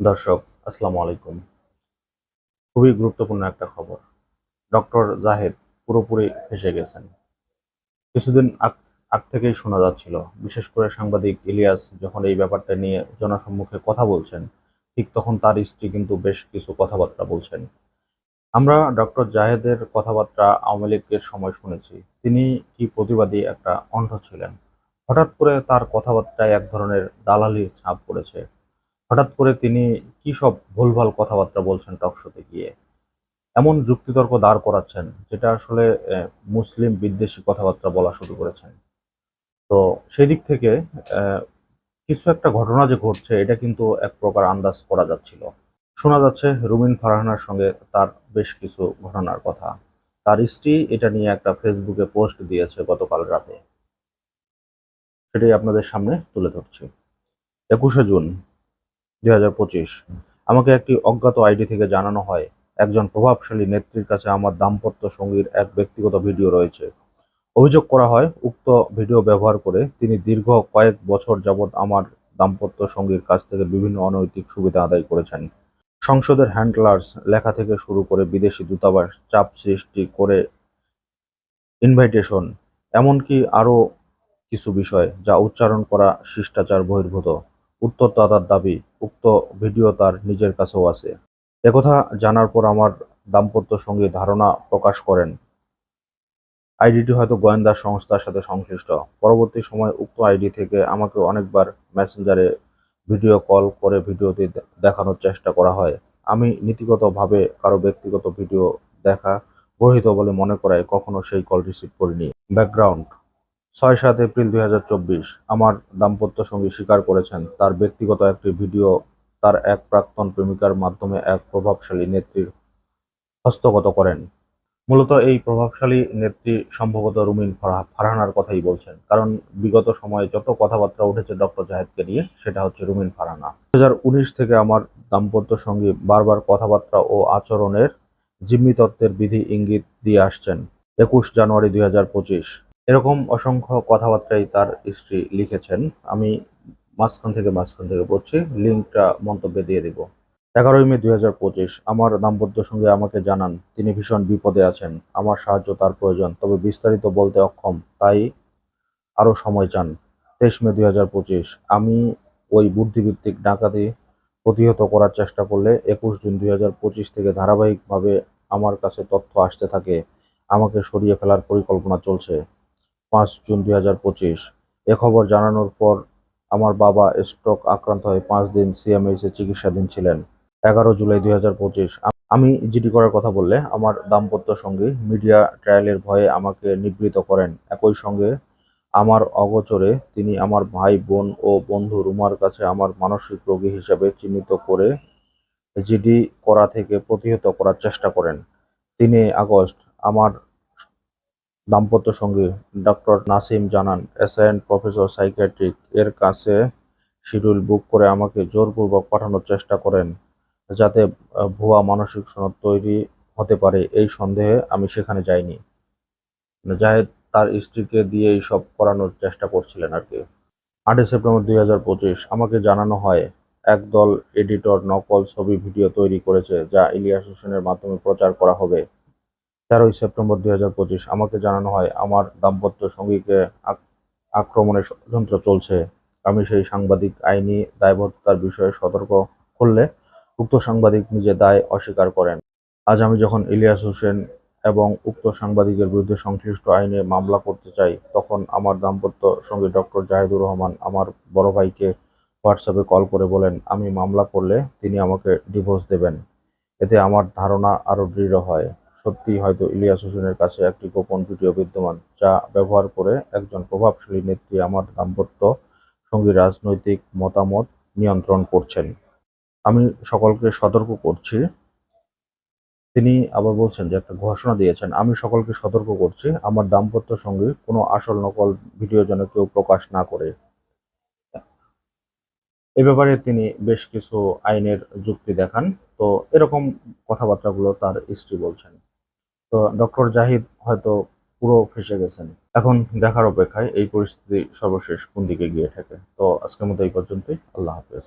দর্শক, আসসালামু আলাইকুম। খুবই গুরুত্বপূর্ণ একটা খবর। ডক্টর জাহেদ পুরোপুরি ফেসে গেছেন। কিছুদিন আগ থেকেই শোনা যাচ্ছিল, বিশেষ করে সাংবাদিক ইলিয়াস যখন এই ব্যাপারটা নিয়ে জনসম্মুখে কথা বলছেন, ঠিক তখন তার স্ত্রী কিন্তু বেশ কিছু কথাবার্তা বলছেন। আমরা ডক্টর জাহেদের কথাবার্তা আওয়ামী লীগের সময় শুনেছি। তিনি কি প্রতিবাদী একটা কণ্ঠ ছিলেন? হঠাৎ করে তার কথাবার্তায় এক ধরনের দালালির ছাপ পড়েছে। হঠাৎ করে তিনি কি সব ভুলভাল কথাবার্তা বলছেন টকশোতে গিয়ে? এমন যুক্তিতর্ক দাঁড় করাচ্ছেন যেটা আসলে মুসলিম বিদ্বেষী কথাবার্তা বলা শুরু করেছেন। তো সেই দিক থেকে কিছু একটা ঘটনা যে ঘটছে, এটা কিন্তু এক প্রকার আন্দাজ করা যাচ্ছিল। শোনা যাচ্ছে রুমিন ফারহানার সঙ্গে তার বেশ কিছু ঘটনার কথা। তার স্ত্রী এটা নিয়ে একটা ফেসবুকে পোস্ট দিয়েছে গতকাল রাতে। সেটাই আপনাদের সামনে তুলে ধরছি। একুশে জুন দুই আমাকে একটি অজ্ঞাত আইডি থেকে জানানো হয়। একজন প্রভাবশালী নেত্রীর কাছে আমার দাম্পত্য সঙ্গীর এক ব্যক্তিগত ভিডিও রয়েছে। অভিযোগ করা হয়, উক্ত ভিডিও ব্যবহার করে তিনি দীর্ঘ কয়েক বছর যাবৎ আমার দাম্পত্য সঙ্গীর কাছ থেকে বিভিন্ন অনৈতিক সুবিধা আদায় করেছেন। সংসদের হ্যান্ডলার্স লেখা থেকে শুরু করে বিদেশি দূতাবাস চাপ সৃষ্টি করে ইনভাইটেশন এমনকি আরও কিছু বিষয় যা উচ্চারণ করা শিষ্টাচার বহির্ভূত। উত্তরদাতার দাবি, উক্ত ভিডিও তার নিজের কাছেও আছে। একথা জানার পর আমার দাম্পত্য সঙ্গী ধারণা প্রকাশ করেন। আইডিটি হয়তো গোয়েন্দা সংস্থার সাথে সংশ্লিষ্ট। পরবর্তী সময় উক্ত আইডি থেকে আমাকে অনেকবার মেসেঞ্জারে ভিডিও কল করে ভিডিওটি দেখানোর চেষ্টা করা হয়। আমি নীতিগতভাবে কারও ব্যক্তিগত ভিডিও দেখা গর্হিত বলে মনে করায় কখনো সেই কল রিসিভ করিনি। ব্যাকগ্রাউন্ড ছয় সাত এপ্রিল দুই হাজার চব্বিশ। আমার দাম্পত্য সঙ্গী স্বীকার করেছেন, তার ব্যক্তিগত একটি ভিডিও তার এক প্রাক্তন প্রেমিকার মাধ্যমে এক প্রভাবশালী নেত্রীর হস্তগত করেন। মূলত এই প্রভাবশালী নেত্রী সম্ভবত রুমিন ফারহা- ফারহানার কথাই বলছেন। কারণ বিগত সময়ে যত কথাবার্তা উঠেছে ডক্টর জাহেদকে নিয়ে, সেটা হচ্ছে রুমিন ফারহানা। দু হাজার উনিশ থেকে আমার দাম্পত্য সঙ্গী বারবার কথাবার্তা ও আচরণের জিম্মি তত্ত্বের বিধি ইঙ্গিত দিয়ে আসছেন। একুশ জানুয়ারি দুই হাজার পঁচিশ। এরকম অসংখ্য কথাবার্তাই তার স্ত্রী লিখেছেন। আমি মাঝখান থেকে মাঝখান থেকে পড়ছি, লিঙ্কটা মন্তব্যে দিয়ে দিব। এগারোই মে দুই হাজার পঁচিশ, আমার দাম্পত্য সঙ্গে আমাকে জানান, তিনি ভীষণ বিপদে আছেন, আমার সাহায্য তার প্রয়োজন, তবে বিস্তারিত বলতে অক্ষম, তাই আরও সময় চান। তেইশ মে দুই হাজার পঁচিশ, আমি ওই বুদ্ধিভিত্তিক ডাকাতি প্রতিহত করার চেষ্টা করলে একুশ জুন দুই হাজার পঁচিশ থেকে ধারাবাহিকভাবে আমার কাছে তথ্য আসতে থাকে, আমাকে সরিয়ে ফেলার পরিকল্পনা চলছে। পাঁচ জুন দুই হাজার পঁচিশ। এ খবর জানানোর পর আমার বাবা স্ট্রোক আক্রান্ত হয়ে পাঁচ দিন সিএমএইচ চিকিৎসাধীন ছিলেন। এগারো জুলাই দুই হাজার পঁচিশ। আমি জিডি করার কথা বললে আমার দাম্পত্য সঙ্গী মিডিয়া ট্রায়ালের ভয়ে আমাকে নিবৃত করেন। একই সঙ্গে আমার অগোচরে তিনি আমার ভাই, বোন ও বন্ধু রুমার কাছে আমার মানসিক রোগী হিসেবে চিহ্নিত করে জিডি করা থেকে প্রতিহত করার চেষ্টা করেন। তিনি আগস্ট আমার দাম্পত্য সঙ্গী ডক্টর নাসিম জানান, অ্যাসাইন্ট প্রফেসর সাইকিয়াট্রিক এর কাছে শিডিউল বুক করে আমাকে জোরপূর্বক পাঠানোর চেষ্টা করেন যাতে ভুয়া মানসিক সনদ তৈরি হতে পারে। এই সন্দেহে আমি সেখানে যাইনি। জাহেদ তার স্ত্রীকে দিয়ে এইসব করানোর চেষ্টা করছিলেন আর কি। আটই সেপ্টেম্বর দুই হাজার পঁচিশ, আমাকে জানানো হয়, একদল এডিটর নকল ছবি ভিডিও তৈরি করেছে যা ইলিয়াস হোসেনের মাধ্যমে প্রচার করা হবে। তেরোই সেপ্টেম্বর দুই হাজার পঁচিশ। আমাকে জানানো হয়, আমার দাম্পত্য সঙ্গীকে আক- আক্রমণের ষড়যন্ত্র চলছে। আমি সেই সাংবাদিক আইনি দায়বদ্ধতার বিষয়ে সতর্ক করলে উক্ত সাংবাদিক নিজে দায় অস্বীকার করেন। আজ আমি যখন ইলিয়াস হোসেন এবং উক্ত সাংবাদিকের বিরুদ্ধে সংশ্লিষ্ট আইনে মামলা করতে চাই, তখন আমার দাম্পত্য সঙ্গী ডক্টর জাহিদুর রহমান আমার বড় ভাইকে হোয়াটসঅ্যাপে কল করে বলেন, আমি মামলা করলে তিনি আমাকে ডিভোর্স দেবেন। এতে আমার ধারণা আরও দৃঢ় হয়। সত্যি হয়তো ইলিয়াস হোসেনের কাছে একটি গোপন ভিডিও বিদ্যমান, যা ব্যবহার করে একজন প্রভাবশালী নেত্রী আমার দাম্পত্য সঙ্গী রাজনৈতিক মতামত নিয়ন্ত্রণ করছেন। আমি সকলকে সতর্ক করছি। তিনি আবার বলছেন যে একটা ঘোষণা দিয়েছেন, আমি সকলকে সতর্ক করছি, আমার দাম্পত্য সঙ্গে কোনো আসল নকল ভিডিও যেন কেউ প্রকাশ না করে। এ ব্যাপারে তিনি বেশ কিছু আইনের যুক্তি দেখান, তো এরকম কথাবার্তাগুলো তার স্ত্রী বলছেন। তো ডক্টর জাহিদ হয়তো পুরো ফেসে গেছেন। এখন দেখার অপেক্ষায় এই পরিস্থিতি সর্বশেষ কোন দিকে গিয়ে থাকে। তো আজকের মতো এই পর্যন্তই। আল্লাহ হাফেজ।